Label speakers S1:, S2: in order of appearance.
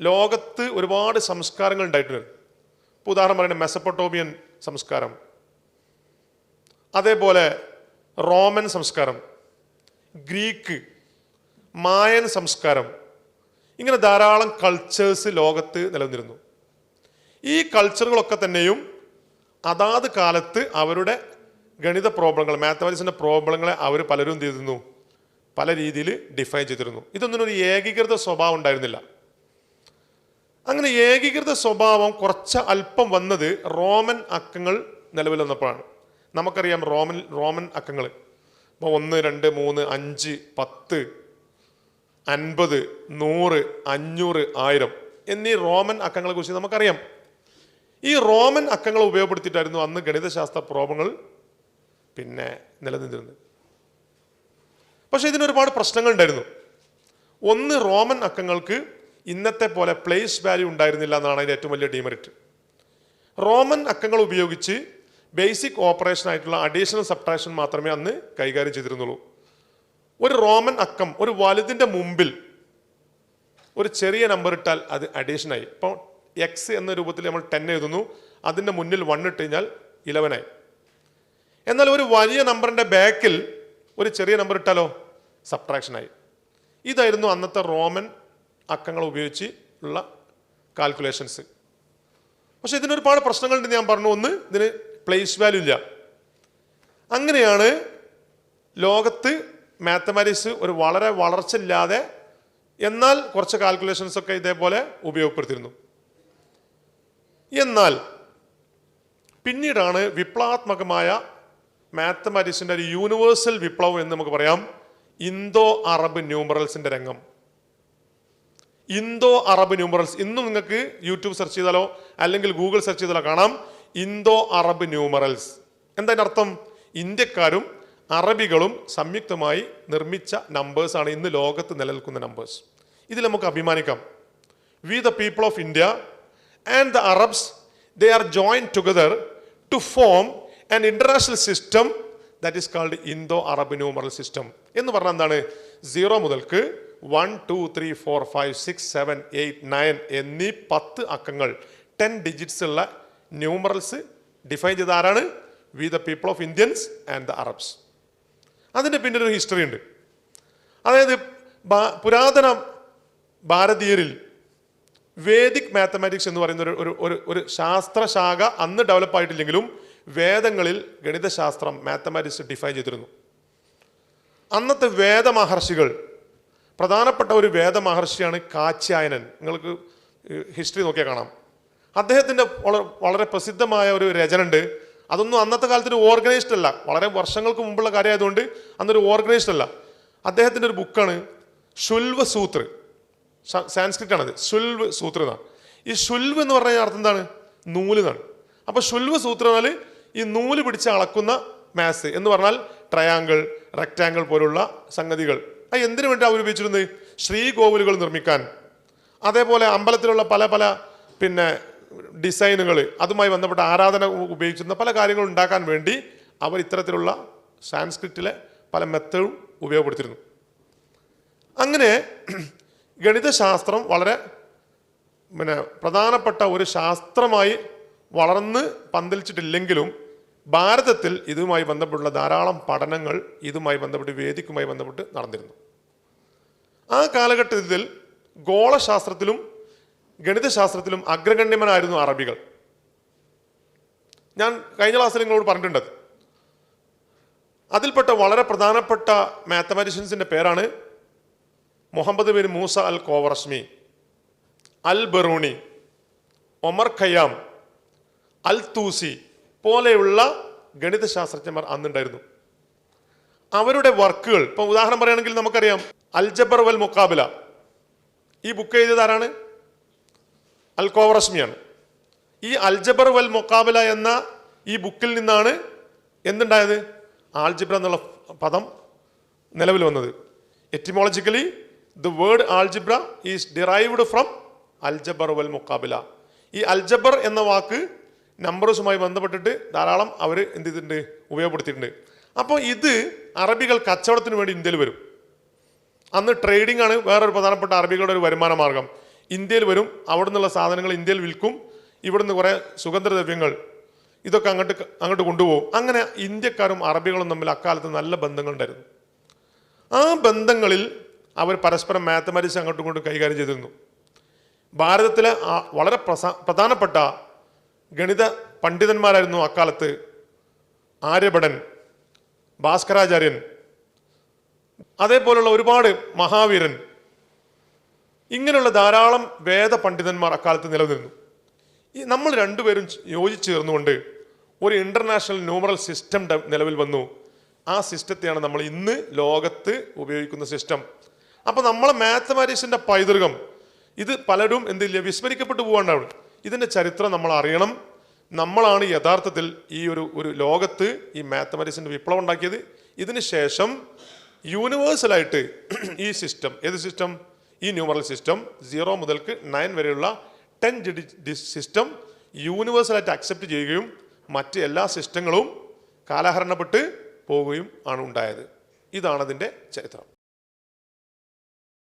S1: ലോകത്ത് ഒരുപാട് സംസ്കാരങ്ങൾ ഉണ്ടായിട്ടുണ്ട്. ഇപ്പോൾ ഉദാഹരണം പറയുന്നത് മെസപ്പൊട്ടോമിയൻ സംസ്കാരം. അതേപോലെ റോമൻ സംസ്കാരം. ഗ്രീക്ക് മായൻ സംസ്കാരം. ഇങ്ങനെ ധാരാളം കൾച്ചേഴ്സ് ലോകത്ത് നിലനിന്നിരുന്നു. ഈ കൾച്ചറുകളൊക്കെ തന്നെയും അതാത് കാലത്ത് അവരുടെ ഗണിത പ്രോബ്ലങ്ങൾ മാത്തമാറ്റിക്സിന്റെ പ്രോബ്ലങ്ങളെ അവർ പലരും ചെയ്തിരുന്നു? പല രീതിയിൽ ഡിഫൈൻ ചെയ്തിരുന്നു. ഇതൊന്നും ഒരു ഏകീകൃത സ്വഭാവം ഉണ്ടായിരുന്നില്ല. അങ്ങനെ ഏകീകൃത സ്വഭാവം കുറച്ച് അല്പം വന്നത് റോമൻ അക്കങ്ങൾ നിലവിൽ വന്നപ്പോഴാണ്. നമുക്കറിയാം റോമൻ റോമൻ അക്കങ്ങൾ. ഇപ്പോൾ ഒന്ന് രണ്ട് മൂന്ന് അഞ്ച് പത്ത് അൻപത് നൂറ് അഞ്ഞൂറ് ആയിരം എന്നീ റോമൻ അക്കങ്ങളെ കുറിച്ച് നമുക്കറിയാം. ഈ റോമൻ അക്കങ്ങൾ ഉപയോഗപ്പെടുത്തിയിട്ടായിരുന്നു അന്ന് ഗണിതശാസ്ത്ര പ്രോബ്ലങ്ങൾ പിന്നെ നിലനിന്നിരുന്നത്. പക്ഷേ ഇതിനൊരുപാട് പ്രശ്നങ്ങൾ ഉണ്ടായിരുന്നു. ഒന്ന് റോമൻ അക്കങ്ങൾക്ക് ഇന്നത്തെ പോലെ പ്ലേസ് വാല്യൂ ഉണ്ടായിരുന്നില്ല എന്നാണ് അതിന്റെ ഏറ്റവും വലിയ ഡിമെറിറ്റ് റോമൻ അക്കങ്ങൾ ഉപയോഗിച്ച് ബേസിക് ഓപ്പറേഷൻ ആയിട്ടുള്ള അഡീഷണൽ സബ്ട്രാക്ഷൻ മാത്രമേ അന്ന് കൈകാര്യം ചെയ്തിരുന്നുള്ളൂ. ഒരു റോമൻ അക്കം ഒരു വലുതിന്റെ മുമ്പിൽ ഒരു ചെറിയ നമ്പർ ഇട്ടാൽ അത് അഡീഷനായി ഇപ്പോൾ എക്സ് എന്ന രൂപത്തിൽ നമ്മൾ ടെൻ എഴുതുന്നു. അതിന്റെ മുന്നിൽ വൺ ഇട്ട് കഴിഞ്ഞാൽ ഇലവനായി എന്നാൽ ഒരു വലിയ നമ്പറിന്റെ ബാക്കിൽ ഒരു ചെറിയ നമ്പർ ഇട്ടാലോ? സബ്ട്രാക്ഷനായി ഇതായിരുന്നു അന്നത്തെ റോമൻ അക്കങ്ങൾ ഉപയോഗിച്ച് ഉള്ള കാൽക്കുലേഷൻസ് പക്ഷേ ഇതിനൊരുപാട് പ്രശ്നങ്ങളുണ്ട് ഞാൻ പറഞ്ഞു. ഒന്ന് ഇതിന് പ്ലേസ് വാല്യൂ ഇല്ല. അങ്ങനെയാണ് ലോകത്ത് മാത്തമാറ്റിക്സ് ഒരു വളരെ വളർച്ചയില്ലാതെ എന്നാൽ കുറച്ച് കാൽക്കുലേഷൻസ് ഒക്കെ ഇതേപോലെ ഉപയോഗപ്പെടുത്തിയിരുന്നു. എന്നാൽ പിന്നീടാണ് വിപ്ലവാത്മകമായ മാത്തമാറ്റിക്സിന്റെ ഒരു യൂണിവേഴ്സൽ വിപ്ലവം എന്ന് നമുക്ക് പറയാം. ഇന്തോ അറബ് ന്യൂമറൽസിന്റെ രംഗം. ഇന്തോ അറബ് ന്യൂമറൽസ് ഇന്നും നിങ്ങൾക്ക് യൂട്യൂബ് സെർച്ച് ചെയ്താലോ? അല്ലെങ്കിൽ ഗൂഗിൾ സെർച്ച് ചെയ്താലോ കാണാം. ഇന്തോ അറബ് ന്യൂമറൽസ് എന്താ അർത്ഥം? ഇന്ത്യക്കാരും അറബികളും സംയുക്തമായി നിർമ്മിച്ച നമ്പേഴ്സാണ് ഇന്ന് ലോകത്ത് നിലനിൽക്കുന്ന നമ്പേഴ്സ് ഇതിൽ നമുക്ക് അഭിമാനിക്കാം. We the people of India and the Arabs they are join together to form an international system that is called Indo Arab numeral system എന്ന് പറഞ്ഞാൽ എന്താണ്? സീറോ മുതൽക്ക് one two three four five six seven eight nine എന്നീ പത്ത് അക്കങ്ങൾ ten digits ഉള്ള numerals define ചെയ്ത ആരാണ്? We the people of Indians and the Arabs അതിന്റെ പിന്നിൽ ഒരു ഹിസ്റ്ററി ഉണ്ട്. അതായത് പുരാതന ഭാരതീയരിൽ വേദിക് മാത്തമാറ്റിക്സ് എന്ന് പറയുന്ന ഒരു ഒരു ഒരു ശാസ്ത്രശാഖ അന്ന് ഡെവലപ്പ് ആയിട്ടില്ലെങ്കിലും വേദങ്ങളിൽ ഗണിതശാസ്ത്രം മാത്തമാറ്റിക്സ് ഡിഫൈൻ ചെയ്തിരുന്നു. അന്നത്തെ വേദമഹർഷികൾ പ്രധാനപ്പെട്ട ഒരു വേദമഹർഷിയാണ് കാച്യായനൻ. നിങ്ങൾക്ക് ഹിസ്റ്ററി നോക്കിയാൽ കാണാം. അദ്ദേഹത്തിന്റെ വളരെ പ്രസിദ്ധമായ ഒരു രചന ഉണ്ട് അതൊന്നും അന്നത്തെ കാലത്ത് ഒരു ഓർഗനൈസ്ഡ് അല്ല. വളരെ വർഷങ്ങൾക്ക് മുമ്പുള്ള കാര്യമായതുകൊണ്ട് അന്നൊരു ഓർഗനൈസ്ഡ് അല്ല. അദ്ദേഹത്തിന്റെ ഒരു ബുക്കാണ് ശുൽവ സൂത്ര് സാൻസ്ക്രിറ്റ് ആണത് ശുൽവ് സൂത്ര എന്നാണ്. ഈ ശുൽവ് എന്ന് പറഞ്ഞ അർത്ഥം എന്താണ്? നൂൽ എന്നാണ്. അപ്പോൾ ശുൽവ് സൂത്ര എന്നാൽ ഈ നൂൽ പിടിച്ച് അളക്കുന്ന മാസ് എന്ന് പറഞ്ഞാൽ ട്രയാങ്കിൾ റെക്റ്റാങ്കിൾ പോലുള്ള സംഗതികൾ. അത് എന്തിനു വേണ്ടി അവർ ഉപയോഗിച്ചിരുന്നത് ശ്രീകോവിലുകൾ നിർമ്മിക്കാൻ. അതേപോലെ അമ്പലത്തിലുള്ള പല പല പിന്നെ ഡിസൈനുകൾ അതുമായി ബന്ധപ്പെട്ട ആരാധന ഉപയോഗിച്ചിരുന്ന പല കാര്യങ്ങളും ഉണ്ടാക്കാൻ വേണ്ടി അവർ ഇത്തരത്തിലുള്ള സാൻസ്ക്രിറ്റിലെ പല മെത്തേഡും ഉപയോഗപ്പെടുത്തിയിരുന്നു. അങ്ങനെ ഗണിതശാസ്ത്രം വളരെ പിന്നെ പ്രധാനപ്പെട്ട ഒരു ശാസ്ത്രമായി വളർന്ന് പന്തലിച്ചിട്ടില്ലെങ്കിലും ഭാരതത്തിൽ ഇതുമായി ബന്ധപ്പെട്ടുള്ള ധാരാളം പഠനങ്ങൾ ഇതുമായി ബന്ധപ്പെട്ട് വേദിക്കുമായി ബന്ധപ്പെട്ട് നടന്നിരുന്നു. ആ കാലഘട്ടത്തിൽ ഗോളശാസ്ത്രത്തിലും ഗണിതശാസ്ത്രത്തിലും അഗ്രഗണ്യന്മാരായിരുന്നു അറബികൾ. ഞാൻ കഴിഞ്ഞ ക്ലാസ്സിൽ നിങ്ങളോട് പറഞ്ഞിട്ടുണ്ട് അതിൽപ്പെട്ട വളരെ പ്രധാനപ്പെട്ട മാത്തമാറ്റീഷ്യൻസിന്റെ പേരാണ് Muhammad bin Musa al Khwarizmi al Biruni Omar Khayyam al Tusi പോലെയുള്ള ഗണിതശാസ്ത്രജ്ഞന്മാർ അന്നുണ്ടായിരുന്നു. അവരുടെ വർക്കുകൾ ഇപ്പം ഉദാഹരണം പറയുകയാണെങ്കിൽ നമുക്കറിയാം അൽജബർ വൽ മുക്കാബില ഈ ബുക്ക് എഴുതിയത് ആരാണ്? അൽ കോവറസ്മിയാണ് ഈ അൽജബർ വൽ മുക്കാബില എന്ന ഈ ബുക്കിൽ നിന്നാണ് എന്തുണ്ടായത്? ആൾജിബ്ര എന്നുള്ള പദം നിലവിൽ വന്നത്. Etymologically the word algebra is derived from അൽജബർ വൽ മുക്കാബില ഈ അൽജബർ എന്ന വാക്ക് നമ്പേഴ്സുമായി ബന്ധപ്പെട്ടിട്ട് ധാരാളം അവർ എന്ത് ചെയ്തിട്ടുണ്ട്? ഉപയോഗപ്പെടുത്തിയിട്ടുണ്ട്. അപ്പോൾ ഇത് അറബികൾ കച്ചവടത്തിന് വേണ്ടി ഇന്ത്യയിൽ വരും. അന്ന് ട്രേഡിംഗ് ആണ് വേറൊരു പ്രധാനപ്പെട്ട അറബികളുടെ ഒരു വരുമാന മാർഗം. ഇന്ത്യയിൽ വരും അവിടെ നിന്നുള്ള സാധനങ്ങൾ ഇന്ത്യയിൽ വിൽക്കും ഇവിടുന്ന് കുറേ സുഗന്ധദ്രവ്യങ്ങൾ ഇതൊക്കെ അങ്ങോട്ട് അങ്ങോട്ട് കൊണ്ടുപോകും. അങ്ങനെ ഇന്ത്യക്കാരും അറബികളും തമ്മിൽ അക്കാലത്ത് നല്ല ബന്ധങ്ങളുണ്ടായിരുന്നു. ആ ബന്ധങ്ങളിൽ അവർ പരസ്പരം മാത്തമാറ്റിക്സ് അങ്ങോട്ടും ഇങ്ങോട്ടും കൈകാര്യം ചെയ്തിരുന്നു. ഭാരതത്തിലെ വളരെ പ്രധാനപ്പെട്ട ഗണിത പണ്ഡിതന്മാരായിരുന്നു അക്കാലത്ത് ആര്യഭടൻ ഭാസ്കരാചാര്യൻ അതേപോലുള്ള ഒരുപാട് മഹാവീരൻ. ഇങ്ങനെയുള്ള ധാരാളം വേദ പണ്ഡിതന്മാർ അക്കാലത്ത് നിലനിന്നു ഈ നമ്മൾ രണ്ടുപേരും യോജിച്ചു ചേർന്നുകൊണ്ട് ഒരു ഇന്റർനാഷണൽ ന്യൂമറൽ സിസ്റ്റം നിലവിൽ വന്നു. ആ സിസ്റ്റത്തെയാണ് നമ്മൾ ഇന്ന് ലോകത്ത് ഉപയോഗിക്കുന്ന സിസ്റ്റം അപ്പോൾ നമ്മളെ മാത്തമാറ്റിക്സിന്റെ പൈതൃകം ഇത് പലരും എന്തില്ല വിസ്മരിക്കപ്പെട്ടു പോകാണ്ടാണ് ഇതിന്റെ ചരിത്രം നമ്മൾ അറിയണം. നമ്മളാണ് യഥാർത്ഥത്തിൽ ഈ ഒരു ഒരു ലോകത്ത് ഈ മാത്തമാറ്റിക്സിന്റെ വിപ്ലവം ഉണ്ടാക്കിയത്. ഇതിന് ശേഷം യൂണിവേഴ്സലായിട്ട് ഈ സിസ്റ്റം ഏത് സിസ്റ്റം ഈ ന്യൂമറൽ സിസ്റ്റം സീറോ മുതൽക്ക് നയൻ വരെയുള്ള ടെൻ ഡിജിറ്റ് സിസ്റ്റം യൂണിവേഴ്സലായിട്ട് അക്സെപ്റ്റ് ചെയ്യുകയും മറ്റ് എല്ലാ സിസ്റ്റങ്ങളും കാലഹരണപ്പെട്ട് പോവുകയും ആണ് ഉണ്ടായത്. ഇതാണതിന്റെ ചരിത്രം.